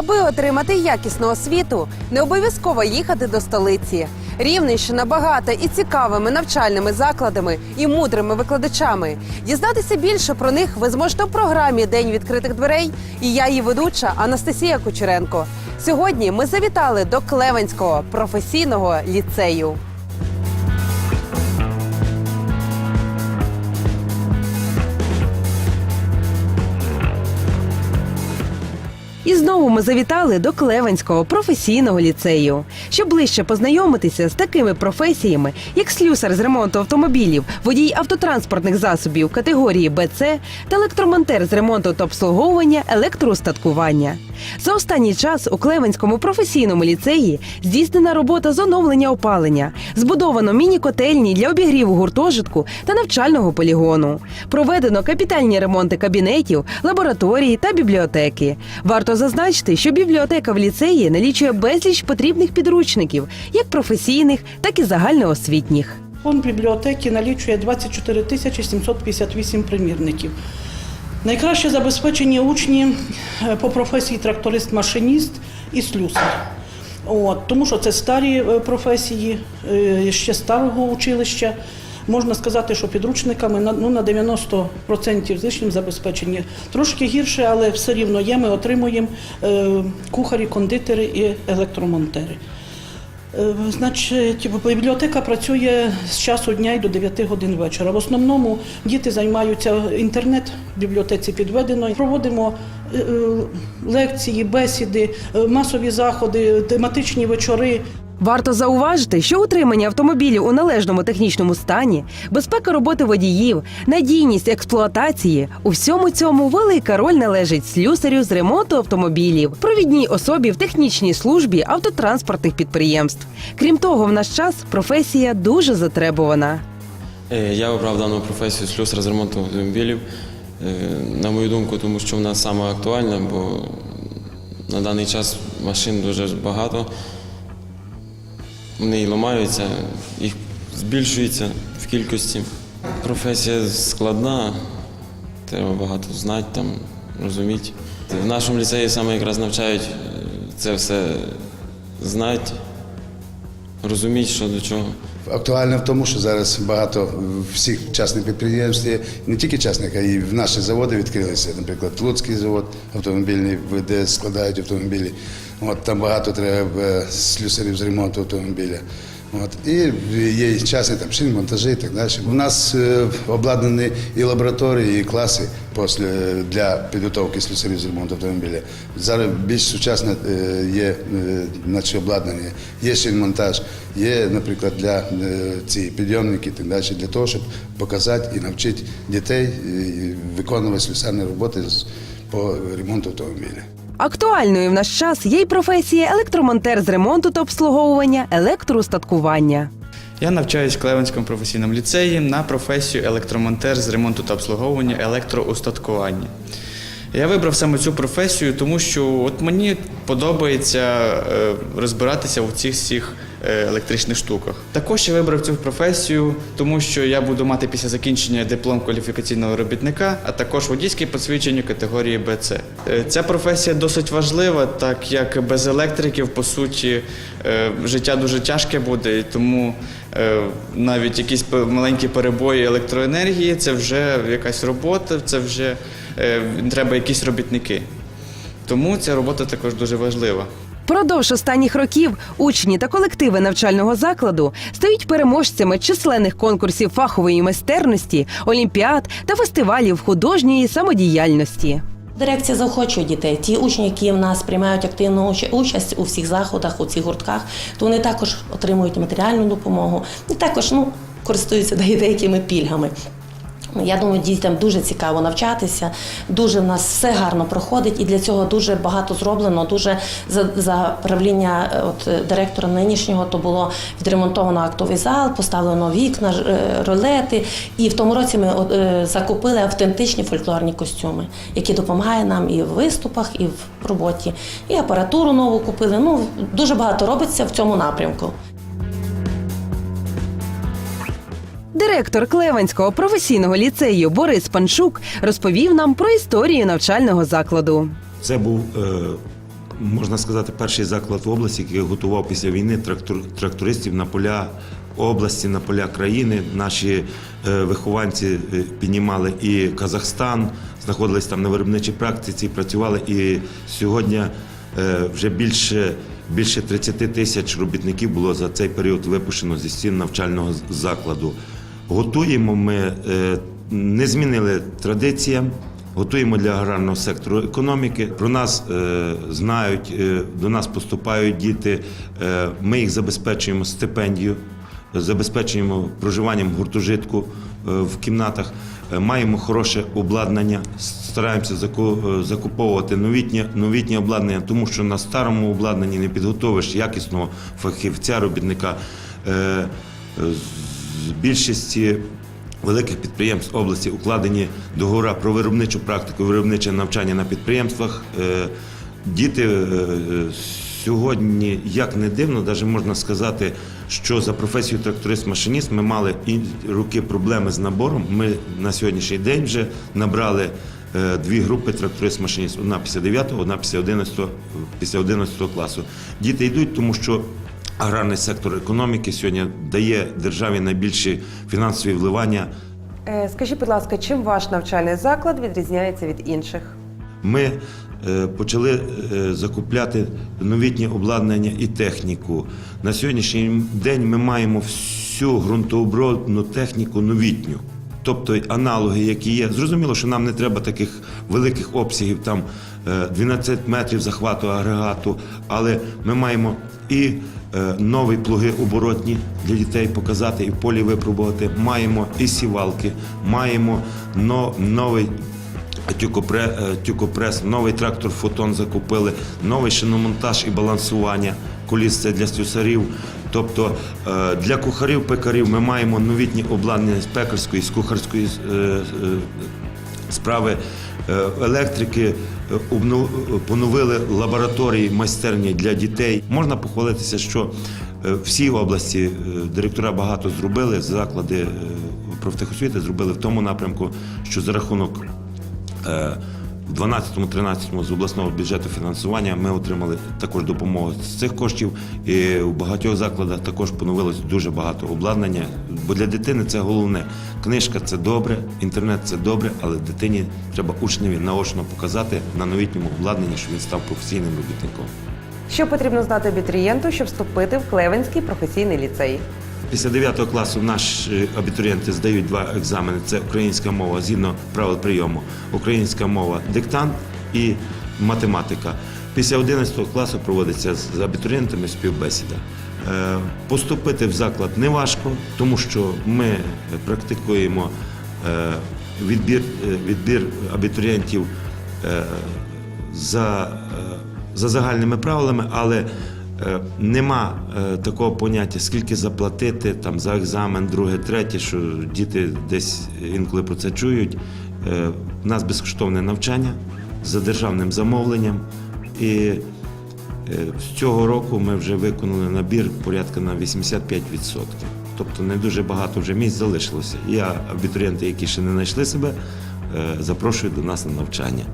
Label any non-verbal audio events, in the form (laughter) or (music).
Аби отримати якісну освіту, не обов'язково їхати до столиці. Рівненщина багата і цікавими навчальними закладами і мудрими викладачами. Дізнатися більше про них ви зможете в програмі День відкритих дверей. І я її ведуча Анастасія Кучеренко. Сьогодні ми завітали до Клевенського професійного ліцею. Знову ми завітали до Клевенського професійного ліцею, щоб ближче познайомитися з такими професіями, як слюсар з ремонту автомобілів, водій автотранспортних засобів категорії БЦ та електромонтер з ремонту та обслуговування електроустаткування. За останній час у Клевенському професійному ліцеї здійснена робота з оновлення опалення, збудовано міні-котельні для обігріву гуртожитку та навчального полігону. Проведено капітальні ремонти кабінетів, лабораторії та бібліотеки. Варто зазначити, що бібліотека в ліцеї налічує безліч потрібних підручників, як професійних, так і загальноосвітніх. Фонд бібліотеки налічує 24 тисячі 758 примірників. Найкраще забезпечені учні по професії тракторист-машиніст і слюсар. От, тому що це старі е, професії, е, ще старого училища. Можна сказати, що підручниками ну, на 90% з лишнім забезпечені. Трошки гірше, але все рівно є. Ми отримуємо е, кухарі, кондитери і електромонтери. Е, Значить, бібліотека працює з часу дня і до 9 годин вечора. В основному діти займаються інтернет в бібліотеці підведено. Проводимо е, е, лекції, бесіди, е, масові заходи, тематичні вечори. Варто зауважити, що утримання автомобілів у належному технічному стані, безпека роботи водіїв, надійність експлуатації у всьому цьому велика роль належить слюсарю з ремонту автомобілів, провідній особі в технічній службі автотранспортних підприємств. Крім того, в наш час професія дуже затребувана. Е, Я обрав дану професію слюсар з ремонту автомобілів. Е, На мою думку, тому що вона саме актуальна, бо на даний час машин дуже багато. Вони ламаються, їх збільшується в кількості. Професія складна, треба багато знати, там, розуміти. В нашому ліцеї саме якраз навчають е, це все знати, розуміти, що до чого. Актуально в тому, що зараз багато всіх частних підприємств, не тільки частних, а й в наші заводи відкрилися. Наприклад, Луцький завод автомобільний, де складають автомобілі. От, там багато треба е, слюсарів з ремонту автомобіля. От, і є і частні там шиномонтажі і так далі. У нас е, обладнані і лабораторії, і класи після, для підготовки слюсарів з ремонту автомобіля. Зараз більш сучасне е, є е, наче обладнання, є шиномонтаж, є, наприклад, для е, ці підйомники і так далі, для того, щоб показати і навчити дітей е, виконувати слюсарні роботи по ремонту автомобіля. Актуальною в наш час є й професія електромонтер з ремонту та обслуговування електроустаткування. Я навчаюсь в Клевенському професійному ліцеї на професію електромонтер з ремонту та обслуговування електроустаткування. Я вибрав саме цю професію, тому що от мені подобається е, розбиратися у цих всіх е, електричних штуках. Також я вибрав цю професію, тому що я буду мати після закінчення диплом кваліфікаційного робітника, а також водійське посвідчення категорії БЦ. Е, Ця професія досить важлива, так як без електриків, по суті, е, життя дуже тяжке буде, і тому е, навіть якісь маленькі перебої електроенергії це вже якась робота, це вже треба якісь робітники. Тому ця робота також дуже важлива. Продовж останніх років учні та колективи навчального закладу стають переможцями численних конкурсів фахової майстерності, олімпіад та фестивалів художньої самодіяльності. Дирекція заохочує дітей. Ті учні, які в нас приймають активну уч- участь у всіх заходах, у цих гуртках, то вони також отримують матеріальну допомогу і також ну, користуються (laughs) деякими пільгами. Я думаю, дітям дуже цікаво навчатися. Дуже в нас все гарно проходить, і для цього дуже багато зроблено. Дуже за, за правління е, от е, директора нинішнього то було відремонтовано актовий зал, поставлено вікна, е, ролети. І в тому році ми от, е, закупили автентичні фольклорні костюми, які допомагають нам і в виступах, і в роботі. І апаратуру нову купили. Ну дуже багато робиться в цьому напрямку. Директор Клевенського професійного ліцею Борис Панчук розповів нам про історію навчального закладу. Це був е, можна сказати, перший заклад в області, який готував після війни трактор, трактористів на поля області, на поля країни. Наші е, вихованці е, піднімали і Казахстан, знаходились там на виробничій практиці, працювали. І сьогодні вже більше, більше 30 тисяч робітників було за цей період випущено зі стін навчального закладу. Готуємо ми, е, не змінили традиціям. Готуємо для аграрного сектору економіки. Про нас е, знають, е, до нас поступають діти. Ми їх забезпечуємо стипендію, забезпечуємо проживанням гуртожитку в кімнатах. Маємо хороше обладнання, стараємося заку- закуповувати новітнє, новітнє обладнання, тому що на старому обладнанні не підготовиш якісного фахівця, робітника. З більшості великих підприємств області укладені договори про виробничу практику, виробниче навчання на підприємствах. Е, Діти е, сьогодні, як не дивно, навіть можна сказати, що за професію тракторист-машиніст ми мали і роки проблеми з набором. Ми на сьогоднішній день вже набрали е, дві групи тракторист-машиніст. Одна після 9, одна після 11, після 11 класу. Діти йдуть, тому що Аграрний сектор економіки сьогодні дає державі найбільші фінансові вливання. Е, Скажіть, будь ласка, чим ваш навчальний заклад відрізняється від інших? Ми е, почали е, закупляти новітні обладнання і техніку. На сьогоднішній день ми маємо всю ґрунтообробну техніку новітню. Тобто аналоги, які є. Зрозуміло, що нам не треба таких великих обсягів, там е, 12 метрів захвату агрегату, але ми маємо і е, нові плуги оборотні для дітей показати і в полі випробувати. Маємо і сівалки, маємо новий е, тюкопрес, новий трактор фотон закупили, новий шиномонтаж і балансування коліс це для слюсарів. Тобто е, для кухарів, пекарів ми маємо новітні обладнання з пекарської, з кухарської е, е, справи електрики, поновили лабораторії, майстерні для дітей. Можна похвалитися, що всі області директора багато зробили, заклади профтехосвіти зробили в тому напрямку, що за рахунок В 12-13 з обласного бюджету фінансування ми отримали також допомогу з цих коштів. І у багатьох закладах також поновилось дуже багато обладнання. Бо для дитини це головне. Книжка це добре, інтернет це добре, але дитині треба учневі наочно показати на новітньому обладнанні, що він став професійним робітником. Що потрібно знати абітурієнту, щоб вступити в Клевенський професійний ліцей? Після 9 класу наші абітурієнти здають два екзамени: це українська мова згідно правил прийому, українська мова диктант і математика. Після 11 класу проводиться з абітурієнтами співбесіда. Е, Поступити в заклад не важко, тому що ми практикуємо е, відбір, е, відбір абітурієнтів е, за, е, за загальними правилами, але е, нема е, такого поняття, скільки заплатити там, за екзамен, друге, третє, що діти десь інколи про це чують. Е, У нас безкоштовне навчання за державним замовленням. І е, з цього року ми вже виконали набір порядка на 85%. Тобто не дуже багато вже місць залишилося. Я абітурієнти, які ще не знайшли себе, е, запрошую до нас на навчання.